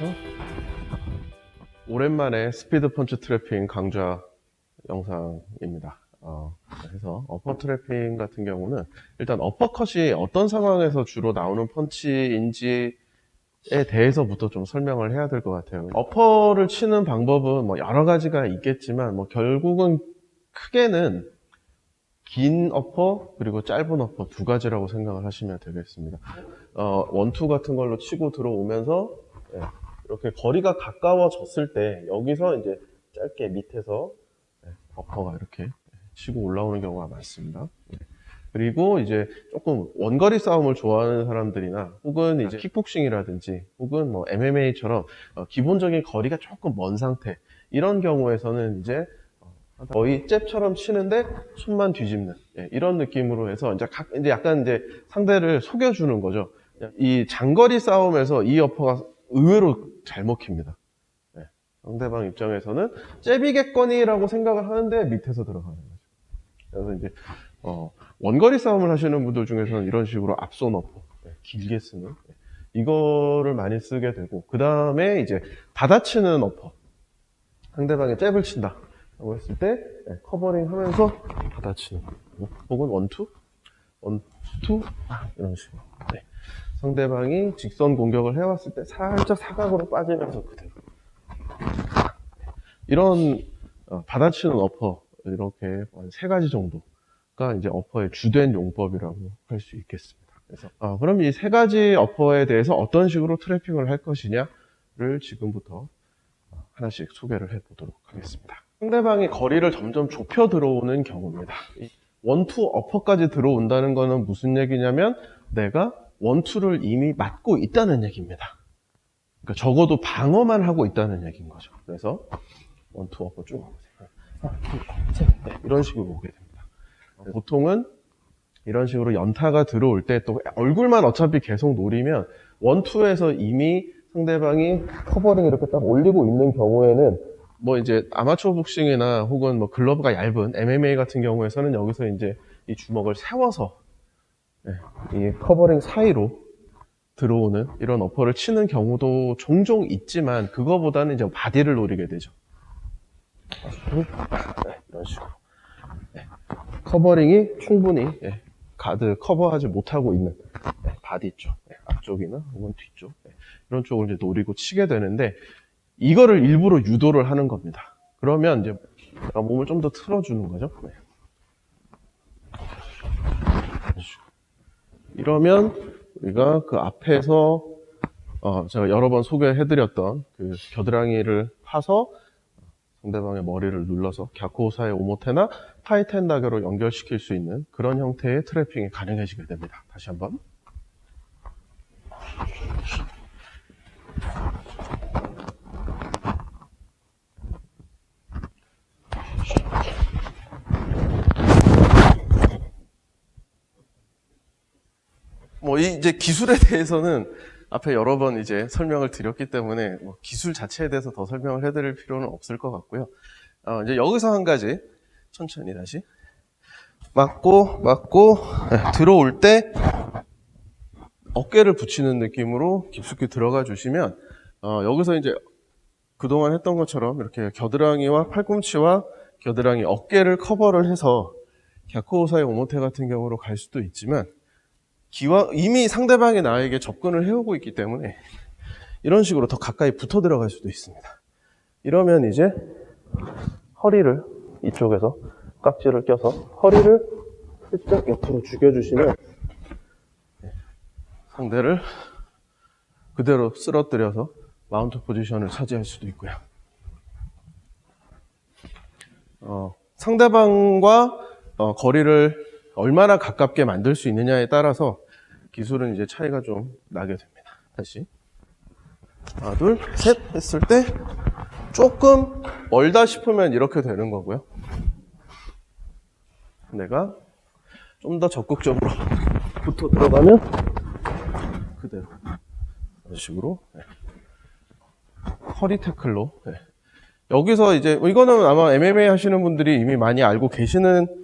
안녕하세요. 오랜만에 스피드 펀치 트래핑 강좌 영상입니다. 어, 그래서 어퍼 트래핑 같은 경우는 일단 어퍼컷이 어떤 상황에서 주로 나오는 펀치인지에 대해서부터 좀 설명을 해야 될 것 같아요. 어퍼를 치는 방법은 뭐 여러 가지가 있겠지만 뭐 결국은 크게는 긴 어퍼 그리고 짧은 어퍼 두 가지라고 생각을 하시면 되겠습니다. 어, 원투 같은 걸로 치고 들어오면서 예, 이렇게 거리가 가까워졌을 때 여기서 이제 짧게 밑에서 예, 어퍼가 이렇게 치고 올라오는 경우가 많습니다. 예. 그리고 이제 조금 원거리 싸움을 좋아하는 사람들이나 혹은 이제 킥복싱이라든지 혹은 뭐 MMA처럼 어, 기본적인 거리가 조금 먼 상태 이런 경우에서는 이제 어, 거의 잽처럼 치는데 손만 뒤집는 예, 이런 느낌으로 해서 이제, 각- 이제 약간 이제 상대를 속여주는 거죠. 이 장거리 싸움에서 이 어퍼가 의외로 잘 먹힙니다. 예, 상대방 입장에서는 잽이겠거니라고 생각을 하는데 밑에서 들어가는 거죠. 그래서 이제 어, 원거리 싸움을 하시는 분들 중에서는 이런 식으로 앞손 어퍼 예, 길게 쓰는 예, 이거를 많이 쓰게 되고 그 다음에 이제 받아치는 어퍼 상대방이 잽을 친다 라고 했을 때 예, 커버링 하면서 받아치는 거. 혹은 원투 원투 아, 이런 식으로 네. 상대방이 직선 공격을 해왔을 때 살짝 사각으로 빠지면서 그대로 이런 어, 받아치는 어퍼 이렇게 한 세 가지 정도가 이제 어퍼의 주된 용법이라고 할 수 있겠습니다. 그래서 어, 그럼 이 세 가지 어퍼에 대해서 어떤 식으로 트래핑을 할 것이냐를 지금부터 어, 하나씩 소개를 해보도록 하겠습니다. 상대방이 거리를 점점 좁혀 들어오는 경우입니다. 이 원투 어퍼까지 들어온다는 것은 무슨 얘기냐면 내가 원투를 이미 맞고 있다는 얘기입니다. 그러니까 적어도 방어만 하고 있다는 얘기인 거죠. 그래서 원투 어퍼 쭉 셋, 넷. 이런 식으로 오게 됩니다. 보통은 이런 식으로 연타가 들어올 때 또 얼굴만 어차피 계속 노리면 원투에서 이미 상대방이 커버링 이렇게 딱 올리고 있는 경우에는 뭐 이제 아마추어 복싱이나 혹은 뭐 글러브가 얇은 MMA 같은 경우에서는 여기서 이제 이 주먹을 세워서 예, 이 커버링 사이로 들어오는 이런 어퍼를 치는 경우도 종종 있지만 그거보다는 이제 바디를 노리게 되죠. 네, 이런 식으로. 네, 커버링이 충분히 예, 가드 커버하지 못하고 있는 예, 바디 쪽, 예, 앞쪽이나 혹은 뒤쪽 예, 이런 쪽을 이제 노리고 치게 되는데 이거를 일부러 유도를 하는 겁니다. 그러면 이제 몸을 좀 더 틀어주는 거죠. 네. 이런 식으로. 이러면 우리가 그 앞에서 어, 제가 여러 번 소개해드렸던 그 겨드랑이를 파서 상대방의 머리를 눌러서 갸코사의 오모테나 파이텐다게로 연결시킬 수 있는 그런 형태의 트래핑이 가능해지게 됩니다. 다시 한번. 뭐 이- 이제 기술에 대해서는 앞에 여러 번 이제 설명을 드렸기 때문에 뭐 기술 자체에 대해서 더 설명을 해드릴 필요는 없을 것 같고요. 어, 이제 여기서 한 가지 천천히 다시 맞고 맞고 네, 들어올 때 어깨를 붙이는 느낌으로 깊숙이 들어가 주시면 어, 여기서 이제 그동안 했던 것처럼 이렇게 겨드랑이와 팔꿈치와 겨드랑이 어깨를 커버를 해서 갸코사의 오모테 같은 경우로 갈 수도 있지만 기왕 이미 상대방이 나에게 접근을 해오고 있기 때문에 이런 식으로 더 가까이 붙어 들어갈 수도 있습니다. 이러면 이제 허리를 이쪽에서 깍지를 껴서 허리를 살짝 옆으로 죽여주시면 상대를 그대로 쓰러뜨려서 마운트 포지션을 차지할 수도 있고요. 어, 상대방과 어, 거리를 얼마나 가깝게 만들 수 있느냐에 따라서 기술은 이제 차이가 좀 나게 됩니다. 다시. 하나, 둘, 셋 했을 때 조금 멀다 싶으면 이렇게 되는 거고요. 내가 좀 더 적극적으로 붙어 들어가면 그대로 이런 식으로 네. 허리 태클로 네. 여기서 이제 뭐 이거는 아마 MMA 하시는 분들이 이미 많이 알고 계시는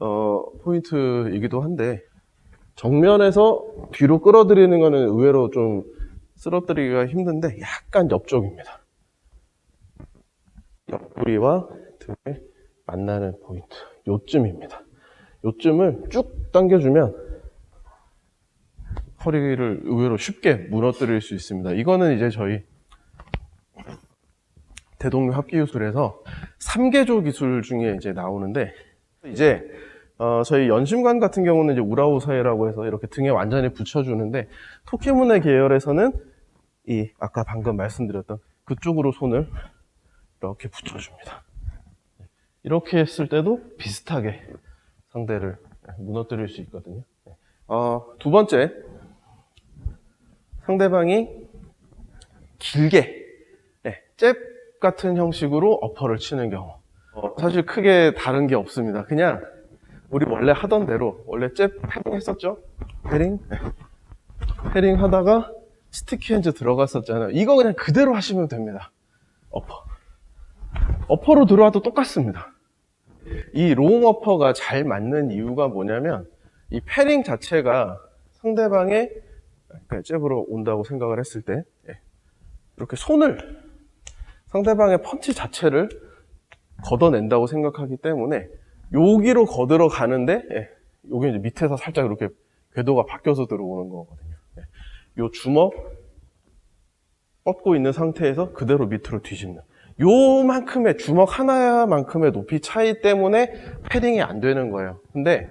어, 포인트이기도 한데 정면에서 뒤로 끌어들이는 거는 의외로 좀 쓰러뜨리기가 힘든데 약간 옆쪽입니다. 옆구리와 등을 만나는 포인트. 요쯤입니다. 요쯤을 쭉 당겨주면 허리를 의외로 쉽게 무너뜨릴 수 있습니다. 이거는 이제 저희 대동료 합기기술에서 3개조 기술 중에 이제 나오는데 이제 어, 저희 연심관 같은 경우는 이제 우라우사이라고 해서 이렇게 등에 완전히 붙여주는데 토키문의 계열에서는 이 아까 방금 말씀드렸던 그쪽으로 손을 이렇게 붙여줍니다. 이렇게 했을 때도 비슷하게 상대를 무너뜨릴 수 있거든요. 어, 두 번째, 상대방이 길게 네, 잽 같은 형식으로 어퍼를 치는 경우 어, 사실 크게 다른 게 없습니다. 그냥 우리 원래 하던 대로 원래 잽 패링 했었죠? 패링? 네. 패링 하다가 스티키 핸즈 들어갔었잖아요. 이거 그냥 그대로 하시면 됩니다. 어퍼. 어퍼로 들어와도 똑같습니다. 이 롱 어퍼가 잘 맞는 이유가 뭐냐면 이 패링 자체가 상대방의 그러니까 잽으로 온다고 생각을 했을 때 예, 이렇게 손을 상대방의 펀치 자체를 걷어낸다고 생각하기 때문에 여기로 걷으러 가는데 예, 여기 이제 밑에서 살짝 이렇게 궤도가 바뀌어서 들어오는 거거든요. 예, 요 주먹 뻗고 있는 상태에서 그대로 밑으로 뒤집는 요만큼의 주먹 하나만큼의 높이 차이 때문에 패딩이 안 되는 거예요. 근데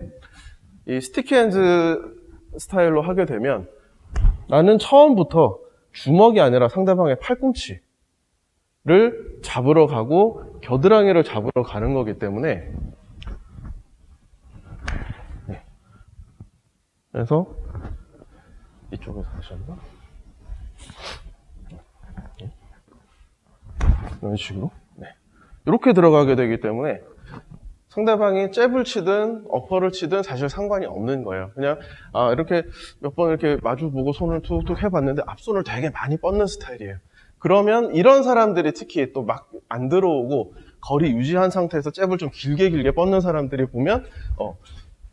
이 스티키 핸즈 스타일로 하게 되면 나는 처음부터 주먹이 아니라 상대방의 팔꿈치를 잡으러 가고 겨드랑이를 잡으러 가는 거기 때문에 네. 그래서 이쪽에서 하셨나? 이런 식으로 네. 이렇게 들어가게 되기 때문에 상대방이 잽을 치든 어퍼를 치든 사실 상관이 없는 거예요. 그냥 아, 이렇게 몇 번 이렇게 마주 보고 손을 툭툭 해봤는데 앞손을 되게 많이 뻗는 스타일이에요. 그러면 이런 사람들이 특히 또 막 안 들어오고 거리 유지한 상태에서 잽을 좀 길게 길게 뻗는 사람들이 보면 어,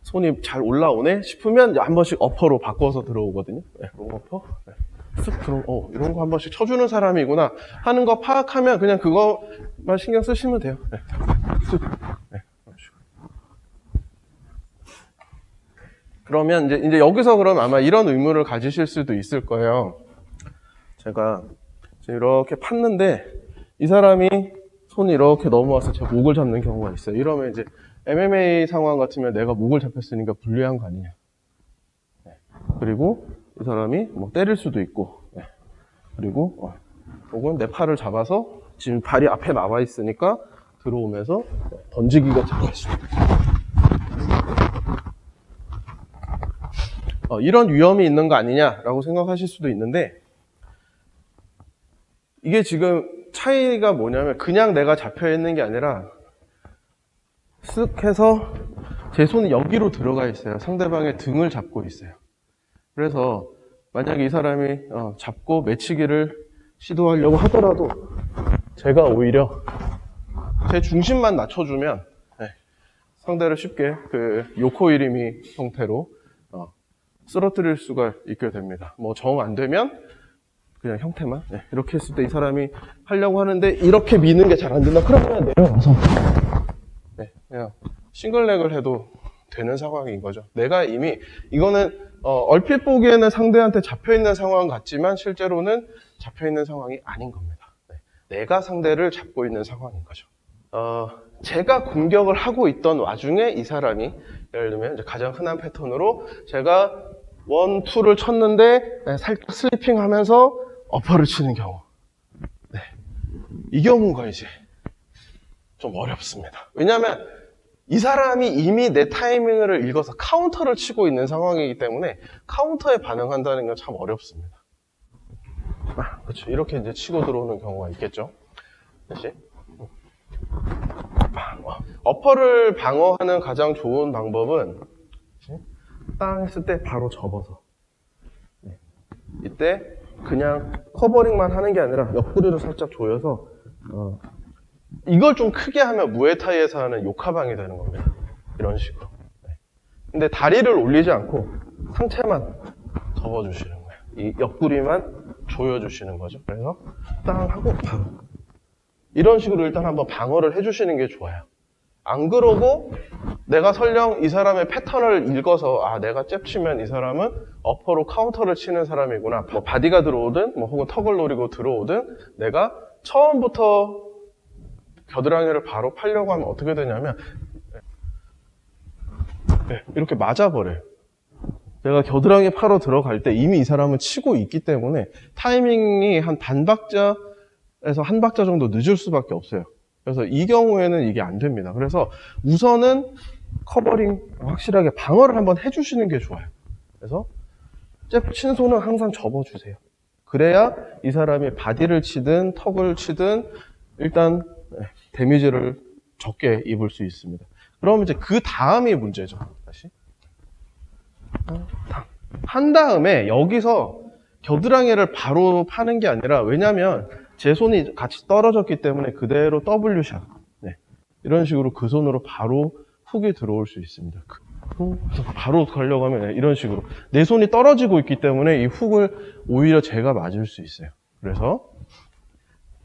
손이 잘 올라오네 싶으면 한 번씩 어퍼로 바꿔서 들어오거든요. 네, 롱 어퍼. 네. 쓱 들어, 어, 이런 거 한 번씩 쳐주는 사람이구나 하는 거 파악하면 그냥 그거만 신경 쓰시면 돼요. 네. 쓱. 네. 그러면 이제, 이제 여기서 그럼 아마 이런 의문을 가지실 수도 있을 거예요. 제가 이렇게 팠는데 이 사람이 손이 이렇게 넘어와서 제 목을 잡는 경우가 있어요. 이러면 이제 MMA 상황 같으면 내가 목을 잡혔으니까 불리한 거 아니냐. 네. 그리고 이 사람이 뭐 때릴 수도 있고, 네. 그리고 어, 혹은 내 팔을 잡아서 지금 발이 앞에 나와 있으니까 들어오면서 던지기가 있고. 어, 이런 위험이 있는 거 아니냐라고 생각하실 수도 있는데 이게 지금 차이가 뭐냐면 그냥 내가 잡혀 있는 게 아니라 쓱 해서 제 손이 여기로 들어가 있어요. 상대방의 등을 잡고 있어요. 그래서 만약에 이 사람이 어, 잡고 매치기를 시도하려고 하더라도 제가 오히려 제 중심만 낮춰주면 네, 상대를 쉽게 그 요코이리미 형태로 어, 쓰러뜨릴 수가 있게 됩니다. 뭐 정 안 되면 그냥 형태만 네, 이렇게 했을 때 이 사람이 하려고 하는데 이렇게 미는 게 잘 안 된다. 그러면 내려와서 네, 그냥 싱글렉을 해도 되는 상황인 거죠. 내가 이미 이거는 어, 얼핏 보기에는 상대한테 잡혀 있는 상황 같지만 실제로는 잡혀 있는 상황이 아닌 겁니다. 네, 내가 상대를 잡고 있는 상황인 거죠. 어, 제가 공격을 하고 있던 와중에 이 사람이 예를 들면 가장 흔한 패턴으로 제가 원, 투를 쳤는데 네, 살짝 슬리핑 하면서 어퍼를 치는 경우. 네. 이 경우가 이제 좀 어렵습니다. 왜냐하면 이 사람이 이미 내 타이밍을 읽어서 카운터를 치고 있는 상황이기 때문에 카운터에 반응한다는 건 참 어렵습니다. 아, 그렇죠. 이렇게 이제 치고 들어오는 경우가 있겠죠. 다시. 방어. 어퍼를 방어하는 가장 좋은 방법은 땅 했을 때 바로 접어서. 네. 이때 그냥 커버링만 하는 게 아니라 옆구리를 살짝 조여서 어, 이걸 좀 크게 하면 무에타이에서 하는 요카방이 되는 겁니다. 이런 식으로. 네. 근데 다리를 올리지 않고 상체만 접어주시는 거예요. 이 옆구리만 조여주시는 거죠. 그래서 땅 하고 바로 이런 식으로 일단 한번 방어를 해주시는 게 좋아요. 안 그러고 내가 설령 이 사람의 패턴을 읽어서 아 내가 잽 치면 이 사람은 어퍼로 카운터를 치는 사람이구나. 뭐 바디가 들어오든 뭐 혹은 턱을 노리고 들어오든 내가 처음부터 겨드랑이를 바로 팔려고 하면 어떻게 되냐면 네, 이렇게 맞아버려요. 내가 겨드랑이 파러 들어갈 때 이미 이 사람은 치고 있기 때문에 타이밍이 한 반박자에서 한 박자 정도 늦을 수밖에 없어요 그래서 이 경우에는 이게 안 됩니다. 그래서 우선은 커버링 확실하게 방어를 한번 해주시는 게 좋아요. 그래서 친 손은 항상 접어주세요. 그래야 이 사람이 바디를 치든 턱을 치든 일단 네, 데미지를 적게 입을 수 있습니다. 그럼 이제 그 다음이 문제죠. 다시 한 다음에 여기서 겨드랑이를 바로 파는 게 아니라 왜냐면 제 손이 같이 떨어졌기 때문에 그대로 W샷. 네. 이런 식으로 그 손으로 바로 훅이 들어올 수 있습니다. 그 훅, 바로 가려고 하면 네, 이런 식으로. 내 손이 떨어지고 있기 때문에 이 훅을 오히려 제가 맞을 수 있어요. 그래서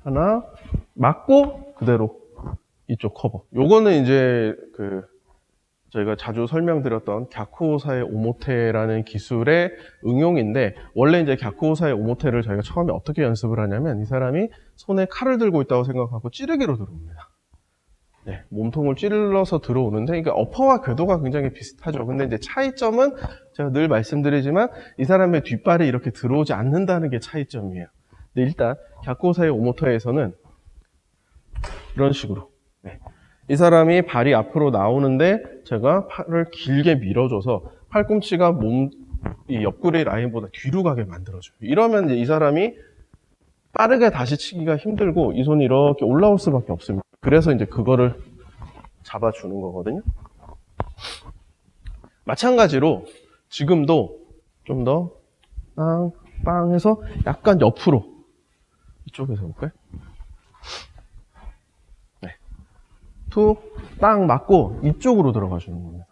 하나 맞고 그대로 이쪽 커버. 요거는 이제 그 저희가 자주 설명드렸던 갸쿠오사의 오모테라는 기술의 응용인데 원래 이제 갸쿠오사의 오모테를 저희가 처음에 어떻게 연습을 하냐면 이 사람이 손에 칼을 들고 있다고 생각하고 찌르기로 들어옵니다. 네, 몸통을 찔러서 들어오는데 그러니까 어퍼와 궤도가 굉장히 비슷하죠. 근데 이제 차이점은 제가 늘 말씀드리지만 이 사람의 뒷발이 이렇게 들어오지 않는다는 게 차이점이에요. 근데 일단 갸쿠오사의 오모테에서는 이런 식으로 네. 이 사람이 발이 앞으로 나오는데 제가 팔을 길게 밀어줘서 팔꿈치가 몸, 이 옆구리 라인보다 뒤로 가게 만들어줘요. 이러면 이 사람이 빠르게 다시 치기가 힘들고 이 손이 이렇게 올라올 수밖에 없습니다. 그래서 이제 그거를 잡아주는 거거든요. 마찬가지로 지금도 좀 더 빵, 빵 해서 약간 옆으로 이쪽에서 볼까요? 툭, 딱 맞고 이쪽으로 들어가 주는 겁니다.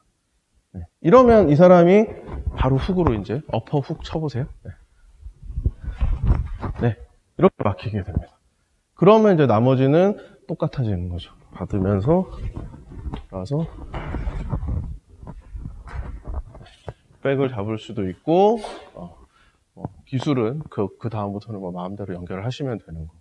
네. 이러면 이 사람이 바로 훅으로 이제 어퍼 훅 쳐보세요. 네. 네. 이렇게 막히게 됩니다. 그러면 이제 나머지는 똑같아지는 거죠. 받으면서 돌아서 백을 잡을 수도 있고 어, 뭐 기술은 그, 그 다음부터는 뭐 마음대로 연결을 하시면 되는 거고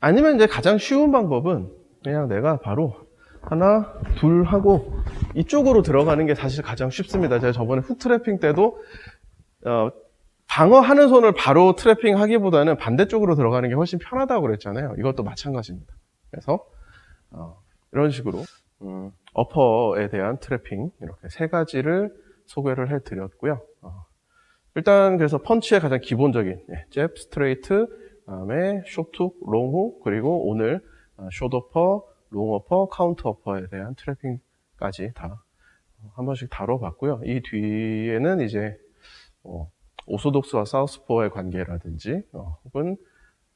아니면 이제 가장 쉬운 방법은 그냥 내가 바로 하나, 둘 하고 이쪽으로 들어가는 게 사실 가장 쉽습니다. 제가 저번에 훅 트래핑 때도 어, 방어하는 손을 바로 트래핑 하기보다는 반대쪽으로 들어가는 게 훨씬 편하다고 그랬잖아요. 이것도 마찬가지입니다. 그래서 어, 이런 식으로 음, 어퍼에 대한 트래핑 이렇게 세 가지를 소개를 해드렸고요. 어, 일단 그래서 펀치의 가장 기본적인 예, 잽, 스트레이트, 그다음에 쇼트, 롱후 그리고 오늘 숏어퍼, 롱어퍼, 카운트어퍼에 대한 트래핑까지 다 한 번씩 다뤄봤고요. 이 뒤에는 이제 어, 오소독스와 사우스포의 관계라든지 어, 혹은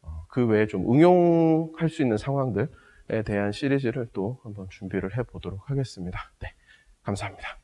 어, 그 외에 좀 응용할 수 있는 상황들에 대한 시리즈를 또 한번 준비를 해보도록 하겠습니다. 네, 감사합니다.